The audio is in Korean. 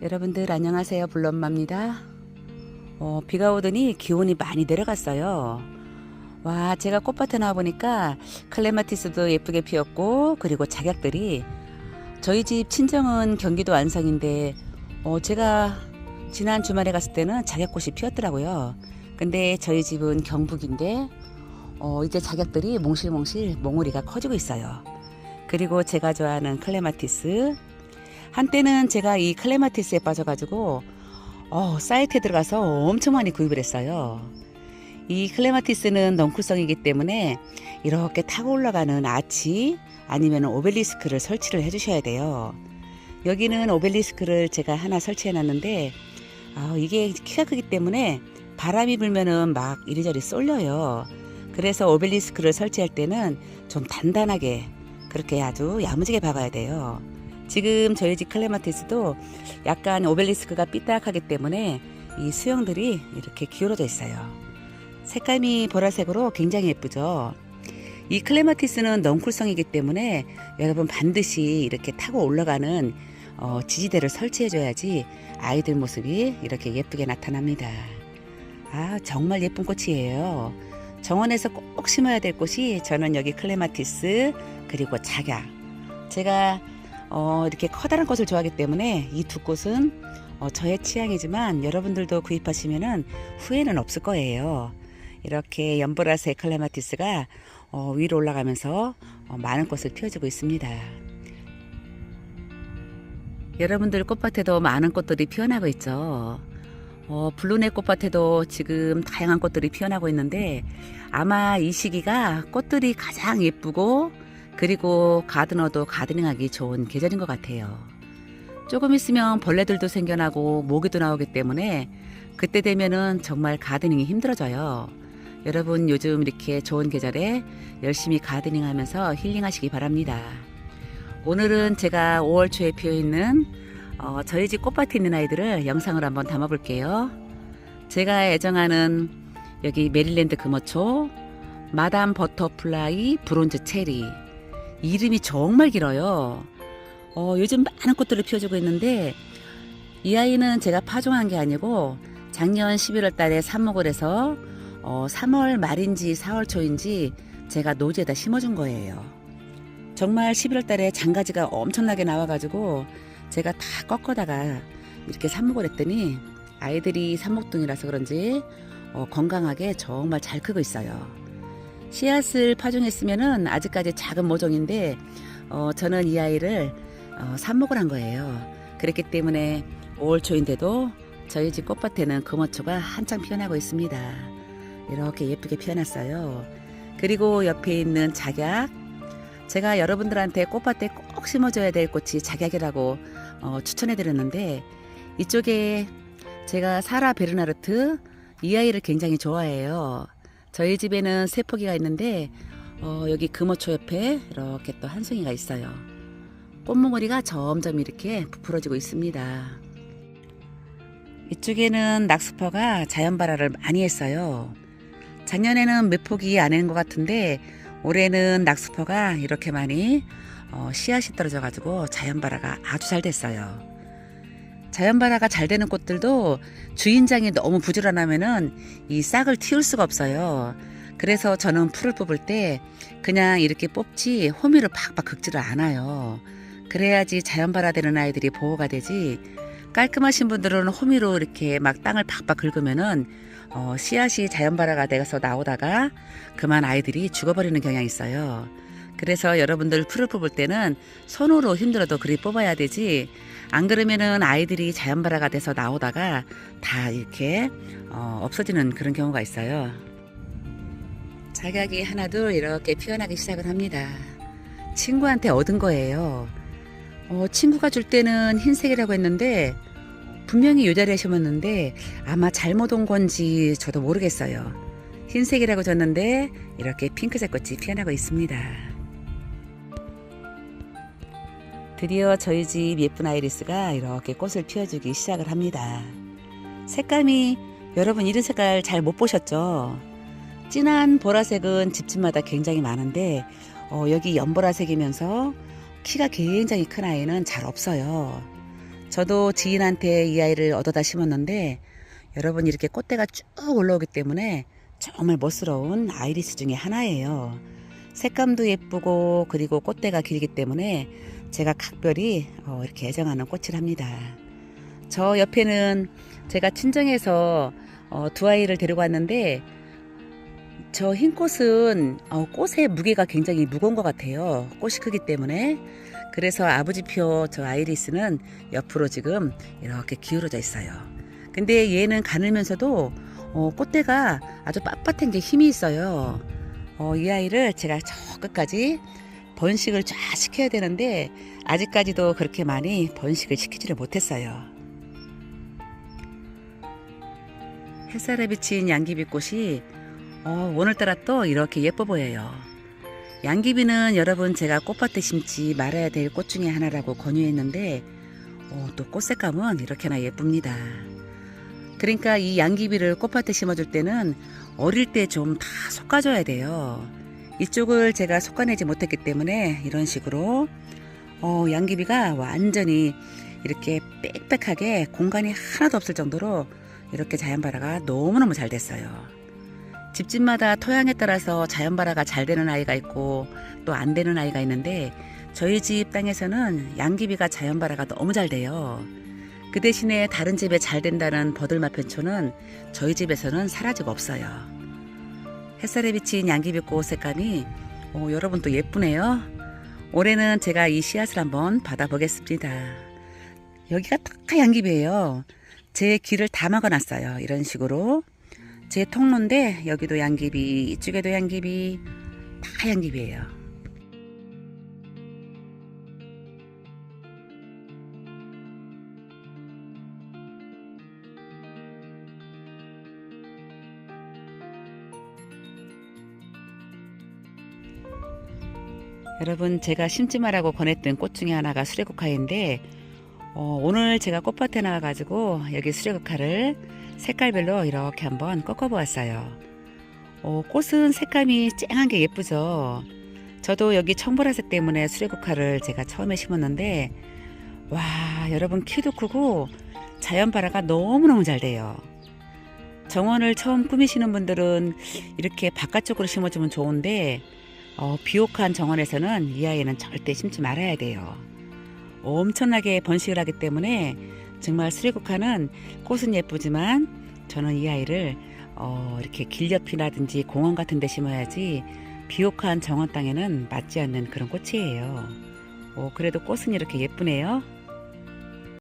여러분들 안녕하세요. 블럼마입니다. 어, 비가 오더니 기온이 많이 내려갔어요. 와, 제가 꽃밭에 나와보니까 클레마티스도 예쁘게 피었고, 그리고 작약들이 저희 집 친정은 경기도 안성인데, 어, 제가 지난 주말에 갔을 때는 작약꽃이 피었더라고요. 근데 저희 집은 경북인데, 어, 이제 작약들이 몽실몽실 몽우리가 커지고 있어요. 그리고 제가 좋아하는 클레마티스, 한때는 제가 이 클레마티스에 빠져가지고 어, 사이트에 들어가서 엄청 많이 구입을 했어요. 이 클레마티스는 넝쿨성이기 때문에 이렇게 타고 올라가는 아치 아니면 오벨리스크를 설치를 해주셔야 돼요. 여기는 오벨리스크를 제가 하나 설치해 놨는데 아, 이게 키가 크기 때문에 바람이 불면은 막 이리저리 쏠려요. 그래서 오벨리스크를 설치할 때는 좀 단단하게 그렇게 아주 야무지게 박아야 돼요. 지금 저희 집 클레마티스도 약간 오벨리스크가 삐딱하기 때문에 이 수영들이 이렇게 기울어져 있어요. 색감이 보라색으로 굉장히 예쁘죠. 이 클레마티스는 넝쿨성이기 때문에 여러분 반드시 이렇게 타고 올라가는 어, 지지대를 설치해줘야지 아이들 모습이 이렇게 예쁘게 나타납니다. 아 정말 예쁜 꽃이에요. 정원에서 꼭 심어야 될 꽃이 저는 여기 클레마티스 그리고 작약. 제가 어, 이렇게 커다란 꽃을 좋아하기 때문에 이 두 꽃은 어, 저의 취향이지만 여러분들도 구입하시면은 후회는 없을 거예요. 이렇게 연보라색 클레마티스가 어, 위로 올라가면서 어, 많은 꽃을 피워주고 있습니다. 여러분들 꽃밭에도 많은 꽃들이 피어나고 있죠. 어, 블루넷 꽃밭에도 지금 다양한 꽃들이 피어나고 있는데 아마 이 시기가 꽃들이 가장 예쁘고 그리고 가드너도 가드닝하기 좋은 계절인 것 같아요. 조금 있으면 벌레들도 생겨나고 모기도 나오기 때문에 그때 되면은 정말 가드닝이 힘들어져요. 여러분 요즘 이렇게 좋은 계절에 열심히 가드닝 하면서 힐링하시기 바랍니다. 오늘은 제가 5월 초에 피어 있는 어, 저희 집 꽃밭에 있는 아이들을 영상으로 한번 담아 볼게요. 제가 애정하는 여기 메릴랜드 금어초, 마담 버터플라이 브론즈 체리. 이름이 정말 길어요. 어, 요즘 많은 꽃들을 피워주고 있는데 이 아이는 제가 파종한 게 아니고 작년 11월 달에 삽목을 해서 어, 3월 말인지 4월 초인지 제가 노지에다 심어준 거예요. 정말 11월 달에 장가지가 엄청나게 나와가지고 제가 다 꺾어다가 이렇게 삽목을 했더니 아이들이 삽목둥이라서 그런지 어, 건강하게 정말 잘 크고 있어요. 씨앗을 파종했으면은 아직까지 작은 모종인데 어, 저는 이 아이를 어, 삽목을 한 거예요. 그렇기 때문에 5월 초인데도 저희 집 꽃밭에는 금어초가 한창 피어나고 있습니다. 이렇게 예쁘게 피어났어요. 그리고 옆에 있는 작약. 제가 여러분들한테 꽃밭에 꼭 심어줘야 될 꽃이 작약이라고 어, 추천해드렸는데 이쪽에 제가 사라 베르나르트 이 아이를 굉장히 좋아해요. 저희 집에는 세 포기가 있는데 어, 여기 금어초 옆에 이렇게 또 한 송이가 있어요. 꽃몽오리가 점점 이렇게 부풀어지고 있습니다. 이쪽에는 낙수퍼가 자연발화를 많이 했어요. 작년에는 몇 포기 안 한 것 같은데 올해는 낙수퍼가 이렇게 많이 어, 씨앗이 떨어져 가지고 자연발화가 아주 잘 됐어요. 자연 발화가 잘 되는 꽃들도 주인장이 너무 부지런하면은 이 싹을 틔울 수가 없어요. 그래서 저는 풀을 뽑을 때 그냥 이렇게 뽑지 호미를 팍팍 긁지를 않아요. 그래야지 자연 발화되는 아이들이 보호가 되지. 깔끔하신 분들은 호미로 이렇게 막 땅을 팍팍 긁으면은 어, 씨앗이 자연 발화가 돼서 나오다가 그만 아이들이 죽어버리는 경향이 있어요. 그래서 여러분들 풀을 뽑을 때는 손으로 힘들어도 그리 뽑아야 되지. 안 그러면은 아이들이 자연발화가 돼서 나오다가 다 이렇게 어, 없어지는 그런 경우가 있어요. 작약이 하나둘 이렇게 피어나기 시작을 합니다. 친구한테 얻은 거예요. 어, 친구가 줄 때는 흰색이라고 했는데 분명히 요 자리에 심었는데 아마 잘못 온 건지 저도 모르겠어요. 흰색이라고 줬는데 이렇게 핑크색 꽃이 피어나고 있습니다. 드디어 저희 집 예쁜 아이리스가 이렇게 꽃을 피워주기 시작을 합니다. 색감이 여러분 이런 색깔 잘 못 보셨죠? 진한 보라색은 집집마다 굉장히 많은데 어, 여기 연보라색이면서 키가 굉장히 큰 아이는 잘 없어요. 저도 지인한테 이 아이를 얻어다 심었는데 여러분 이렇게 꽃대가 쭉 올라오기 때문에 정말 멋스러운 아이리스 중에 하나예요. 색감도 예쁘고 그리고 꽃대가 길기 때문에 제가 각별히 어, 이렇게 애정하는 꽃이랍니다. 저 옆에는 제가 친정에서 어, 두 아이를 데리고 왔는데 저 흰 꽃은 어, 꽃의 무게가 굉장히 무거운 것 같아요. 꽃이 크기 때문에 그래서 아버지표 저 아이리스는 옆으로 지금 이렇게 기울어져 있어요. 근데 얘는 가늘면서도 어, 꽃대가 아주 빳빳한 게 힘이 있어요. 어, 이 아이를 제가 저 끝까지 번식을 쫙 시켜야 되는데 아직까지도 그렇게 많이 번식을 시키지를 못했어요. 햇살에 비친 양귀비꽃이 어, 오늘따라 또 이렇게 예뻐 보여요. 양귀비는 여러분 제가 꽃밭에 심지 말아야 될 꽃 중에 하나라고 권유했는데 어, 또 꽃색감은 이렇게나 예쁩니다. 그러니까 이 양귀비를 꽃밭에 심어줄 때는 어릴 때 좀 다 솎아줘야 돼요. 이쪽을 제가 솎아내지 못했기 때문에 이런 식으로 어, 양귀비가 완전히 이렇게 빽빽하게 공간이 하나도 없을 정도로 이렇게 자연발화가 너무너무 잘 됐어요. 집집마다 토양에 따라서 자연발화가 잘 되는 아이가 있고 또 안 되는 아이가 있는데 저희 집 땅에서는 양귀비가 자연발화가 너무 잘 돼요. 그 대신에 다른 집에 잘 된다는 버들마편초는 저희 집에서는 사라지고 없어요. 햇살에 비친 양귀비꽃 색감이 어, 여러분 또 예쁘네요. 올해는 제가 이 씨앗을 한번 받아보겠습니다. 여기가 다 양귀비예요. 제 길을 다 막아놨어요. 이런 식으로 제 통로인데 여기도 양귀비, 이쪽에도 양귀비, 다 양귀비예요. 여러분 제가 심지 말라고 권했던 꽃 중에 하나가 수레국화인데 어, 오늘 제가 꽃밭에 나와가지고 여기 수레국화를 색깔별로 이렇게 한번 꺾어보았어요. 어, 꽃은 색감이 쨍한 게 예쁘죠. 저도 여기 청보라색 때문에 수레국화를 제가 처음에 심었는데 와 여러분 키도 크고 자연 발화가 너무너무 잘 돼요. 정원을 처음 꾸미시는 분들은 이렇게 바깥쪽으로 심어주면 좋은데 어, 비옥한 정원에서는 이 아이는 절대 심지 말아야 돼요. 엄청나게 번식을 하기 때문에 정말 수리국화는 꽃은 예쁘지만 저는 이 아이를 어, 이렇게 길 옆이라든지 공원 같은 데 심어야지 비옥한 정원 땅에는 맞지 않는 그런 꽃이에요. 어, 그래도 꽃은 이렇게 예쁘네요.